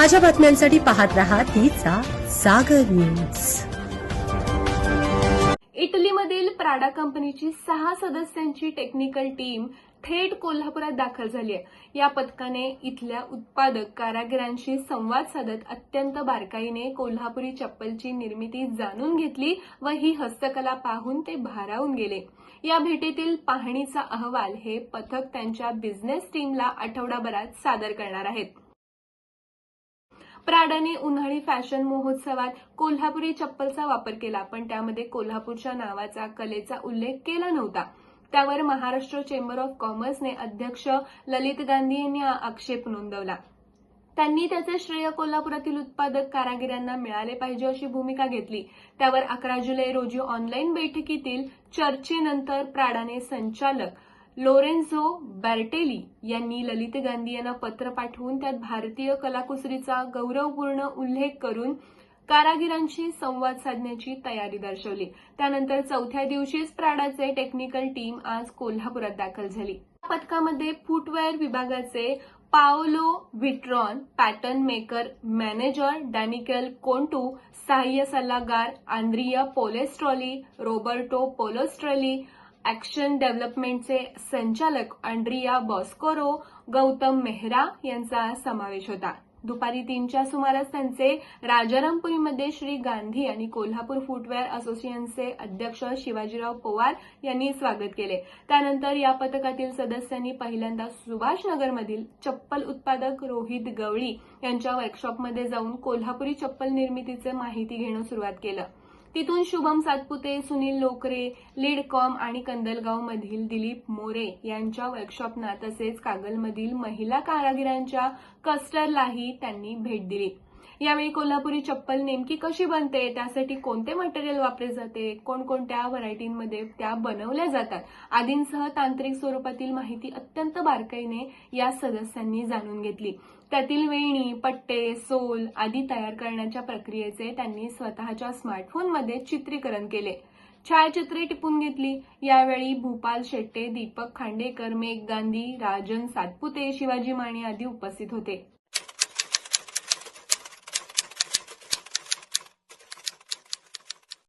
ताज्या बातम्यांसाठी पाहत राहा तिचा सागर न्यूज. इटलीमधील प्राडा कंपनीची सहा सदस्यांची टेक्निकल टीम थेट कोल्हापुरात दाखल झाली आहे. या पथकाने इथल्या उत्पादक कारागिरांशी संवाद साधत अत्यंत बारकाईने कोल्हापुरी चप्पलची निर्मिती जाणून घेतली व ही हस्तकला पाहून ते भारावून गेले. या भेटीतील पाहणीचा अहवाल हे पथक त्यांच्या बिझनेस टीमला आठवडाभरात सादर करणार आहेत. प्राडाने उन्हाळी फॅशन महोत्सवात कोल्हापुरी चप्पलचा वापर केला पण त्यामध्ये कोल्हापूरच्या नावाचा कलेचा उल्लेख केला नव्हता. त्यावर महाराष्ट्र चेंबर ऑफ कॉमर्सने अध्यक्ष ललित गांधी यांनी आक्षेप नोंदवला. त्यांनी त्याचे श्रेय कोल्हापुरातील उत्पादक कारागिरांना मिळाले पाहिजे अशी भूमिका घेतली. त्यावर अकरा जुलै रोजी ऑनलाईन बैठकीतील चर्चेनंतर प्राडाने संचालक लोरेन्झो बॅर्टेली यांनी ललित गांधी यांना पत्र पाठवून त्यात भारतीय कलाकुसरीचा गौरवपूर्ण उल्लेख करून कारागिरांशी संवाद साधण्याची तयारी दर्शवली. त्यानंतर चौथ्या दिवशीच प्राडाचे टेक्निकल टीम आज कोल्हापुरात दाखल झाली. या पथकामध्ये फुटवेअर विभागाचे Paolo Vitron pattern maker manager Daniel Contu सहाय्य सल्लागार Andrea Polestrolli Roberto Polostrolli action डेव्हलपमेंटचे संचालक अँड्रिया बॉस्कोरो गौतम मेहरा यांचा समावेश होता. दुपारी तीनच्या सुमारास त्यांचे राजारामपुरीमध्ये श्री गांधी आणि कोल्हापूर फुटवेअर असोसिएशनचे अध्यक्ष शिवाजीराव पवार यांनी स्वागत केले. त्यानंतर या पथकातील सदस्यांनी पहिल्यांदा सुभाषनगरमधील चप्पल उत्पादक रोहित गवळी यांच्या वर्कशॉपमध्ये जाऊन कोल्हापुरी चप्पल निर्मितीचे माहिती घेणं सुरुवात केलं. तिथून शुभम सातपुते सुनील लोकरे लीडकॉम आणि कंदलगाव मधील दिलीप मोरे यांच्या वर्कशॉपना तसेच कागलमधील महिला कारागिरांच्या कस्टरलाही त्यांनी भेट दिली. यावेळी कोल्हापुरी चप्पल नेमकी कशी बनते? त्यासाठी कोणते मटेरियल वापरले जाते? कोणकोणत्या व्हरायटींमध्ये त्या बनवल्या जातात? आदींसह तांत्रिक स्वरूपातील माहिती अत्यंत बारकाईने या सदस्यांनी जाणून घेतली. त्यातील वेणी पट्टे सोल आदी तयार करण्याच्या प्रक्रियेचे त्यांनी स्वतःच्या स्मार्टफोनमध्ये चित्रीकरण केले. छायाचित्रे टिपून घेतली. यावेळी भूपाल शेट्टे दीपक खांडेकर मेघ गांधी राजन सातपुते शिवाजी माने आदी उपस्थित होते.